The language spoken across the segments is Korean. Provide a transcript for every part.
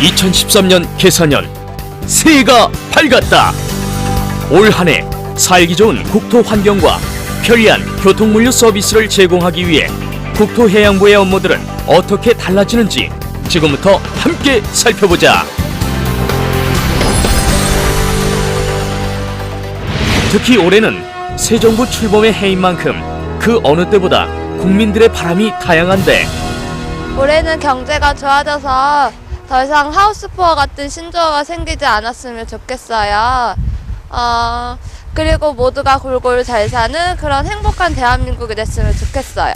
2013년 개사년 새해가 밝았다. 올 한 해 살기 좋은 국토 환경과 편리한 교통물류 서비스를 제공하기 위해 국토해양부의 업무들은 어떻게 달라지는지 지금부터 함께 살펴보자. 특히 올해는 새 정부 출범의 해인 만큼 그 어느 때보다 국민들의 바람이 다양한데 올해는 경제가 좋아져서 더 이상 하우스푸어 같은 신조어가 생기지 않았으면 좋겠어요. 어, 그리고 모두가 골고루 잘 사는 그런 행복한 대한민국이 됐으면 좋겠어요.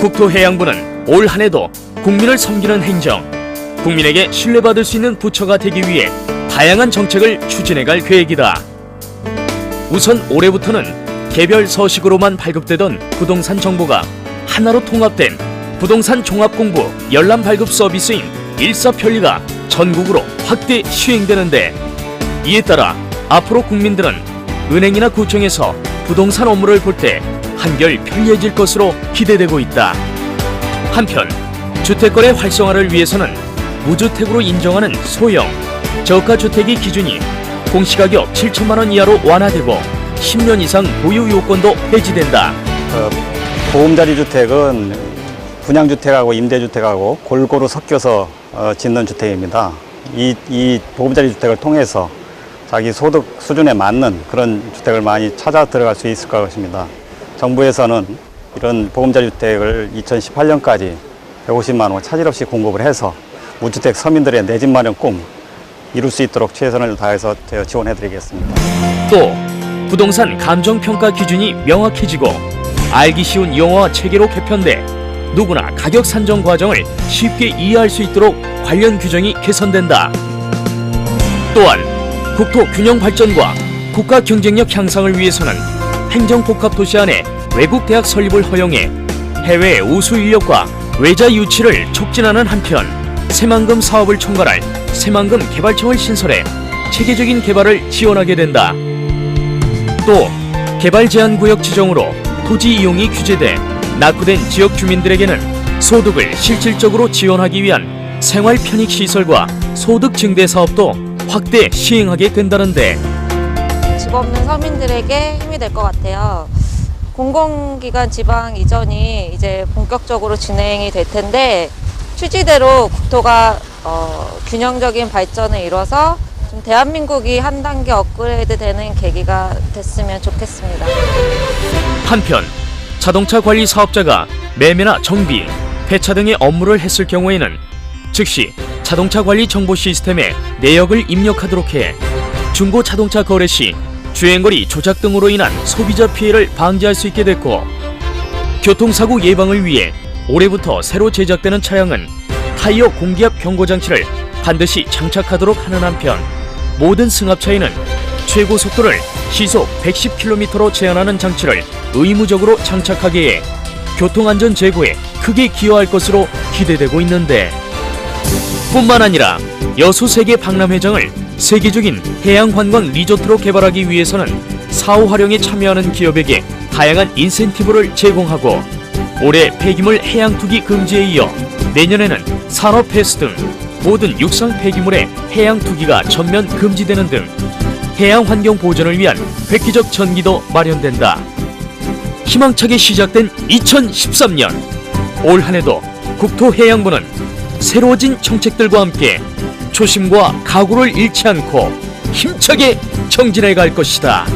국토해양부는 올 한해도 국민을 섬기는 행정, 국민에게 신뢰받을 수 있는 부처가 되기 위해 다양한 정책을 추진해갈 계획이다. 우선 올해부터는 개별 서식으로만 발급되던 부동산 정보가 하나로 통합된 부동산 종합공부 열람 발급 서비스인 일사편리가 전국으로 확대 시행되는데 이에 따라 앞으로 국민들은 은행이나 구청에서 부동산 업무를 볼 때 한결 편리해질 것으로 기대되고 있다. 한편 주택거래 활성화를 위해서는 무주택으로 인정하는 소형 저가 주택의 기준이 공시가격 7천만 원 이하로 완화되고 10년 이상 보유 요건도 해지된다. 어, 보험자리 주택은 분양주택하고 임대주택하고 골고루 섞여서 어, 짓는 주택입니다. 이, 이 보험자리 주택을 통해서 자기 소득 수준에 맞는 그런 주택을 많이 찾아 들어갈 수 있을 것입니다. 정부에서는 이런 보험자리 주택을 2018년까지 150만 호 차질 없이 공급을 해서 무주택 서민들의 내 집 마련 꿈 이룰 수 있도록 최선을 다해서 지원해 드리겠습니다. 또 부동산 감정 평가 기준이 명확해지고 알기 쉬운 용어와 체계로 개편돼 누구나 가격 산정 과정을 쉽게 이해할 수 있도록 관련 규정이 개선된다. 또한 국토 균형 발전과 국가 경쟁력 향상을 위해서는 행정 복합 도시 안에 외국 대학 설립을 허용해 해외 우수 인력과 외자 유치를 촉진하는 한편 새만금 사업을 총괄할 새만금 개발청을 신설해 체계적인 개발을 지원하게 된다. 또 개발 제한 구역 지정으로 토지 이용이 규제돼 낙후된 지역 주민들에게는 소득을 실질적으로 지원하기 위한 생활 편익 시설과 소득 증대 사업도 확대 시행하게 된다는데 집 없는 서민들에게 힘이 될 것 같아요. 공공기관 지방 이전이 이제 본격적으로 진행이 될 텐데 취지대로 국토가 어, 균형적인 발전을 이뤄서 좀 대한민국이 한 단계 업그레이드 되는 계기가 됐으면 좋겠습니다. 한편 자동차 관리 사업자가 매매나 정비, 폐차 등의 업무를 했을 경우에는 즉시 자동차 관리 정보 시스템에 내역을 입력하도록 해 중고 자동차 거래 시 주행거리 조작 등으로 인한 소비자 피해를 방지할 수 있게 됐고 교통사고 예방을 위해 올해부터 새로 제작되는 차량은 타이어 공기압 경고 장치를 반드시 장착하도록 하는 한편 모든 승합차에는 최고 속도를 시속 110km로 제한하는 장치를 의무적으로 장착하게 해 교통안전 제고에 크게 기여할 것으로 기대되고 있는데 뿐만 아니라 여수 세계 박람회장을 세계적인 해양관광 리조트로 개발하기 위해서는 사후 활용에 참여하는 기업에게 다양한 인센티브를 제공하고 올해 폐기물 해양 투기 금지에 이어 내년에는 산업 폐수 등 모든 육상 폐기물의 해양 투기가 전면 금지되는 등 해양 환경 보존을 위한 획기적 전기도 마련된다. 희망차게 시작된 2013년 올 한해도 국토해양부는 새로워진 정책들과 함께 초심과 각오를 잃지 않고 힘차게 정진해 갈 것이다.